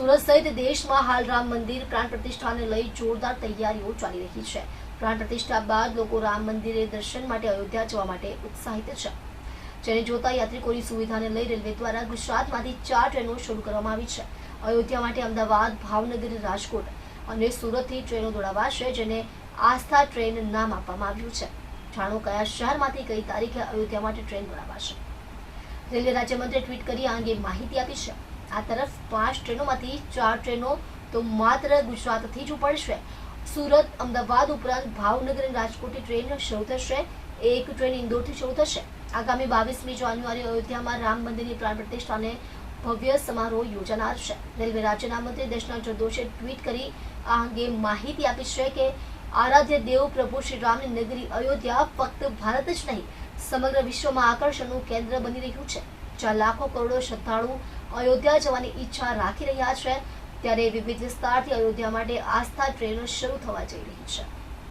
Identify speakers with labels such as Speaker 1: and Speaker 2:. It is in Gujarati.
Speaker 1: સુરત સહિત દેશમાં હાલ રામ મંદિર પ્રાણ પ્રતિષ્ઠાને લઈ જોરદાર તૈયારીઓ ચાલી રહી છે. પ્રાણ પ્રતિષ્ઠા બાદ લોકો રામ મંદિરે દર્શન માટે અયોધ્યા જવા માટે ઉત્સાહિત છે. જેને જોતા યાત્રિકોની સુવિધાને લઈ રેલવે દ્વારા ગુજરાતમાંથી ચાર ટ્રેનો શરૂ કરવામાં આવી છે. અયોધ્યા માટે અમદાવાદ, ભાવનગર, રાજકોટ અને સુરતથી ટ્રેનો દોડાવાશે જેને આસ્થા ટ્રેન નામ આપવામાં આવ્યું છે. જાણો કયા શહેરમાંથી કઈ તારીખે અયોધ્યા માટે ટ્રેન દોડાવાશે. રેલવે રાજ્યમંત્રીએ ટ્વીટ કરી આ અંગે માહિતી આપી છે. આ તરફ પાંચ ટ્રેનોમાંથી ચાર ટ્રેનો તો માત્ર ગુજરાતથી જ ઉપડશે. સુરત, અમદાવાદ ઉપરાંત ભાવનગર અને રાજકોટની ટ્રેન શરૂ થશે. એક ટ્રેન ઇન્દોરથી શરૂ થશે. આગામી બાવીસમી જાન્યુઆરી અયોધ્યામાં રામ મંદિરની પ્રાણ પ્રતિષ્ઠાને ભવ્ય સમારોહ યોજાનાર છે. રેલવે રાજ્યના મંત્રી દેશના જરદોશે ટ્વીટ કરી આ અંગે માહિતી આપી છે કે આરાધ્ય દેવ પ્રભુ શ્રી રામની નગરી અયોધ્યા ફક્ત ભારત જ નહીં, સમગ્ર વિશ્વમાં આકર્ષણનું કેન્દ્ર બની રહ્યું છે. જ્યાં લાખો કરોડો શ્રદ્ધાળુ અયોધ્યા જવાની ઈચ્છા રાખી રહ્યા છે, ત્યારે વિવિધ વિસ્તારથી અયોધ્યા માટે આસ્થા ટ્રેનો શરૂ થવા જઈ રહી છે.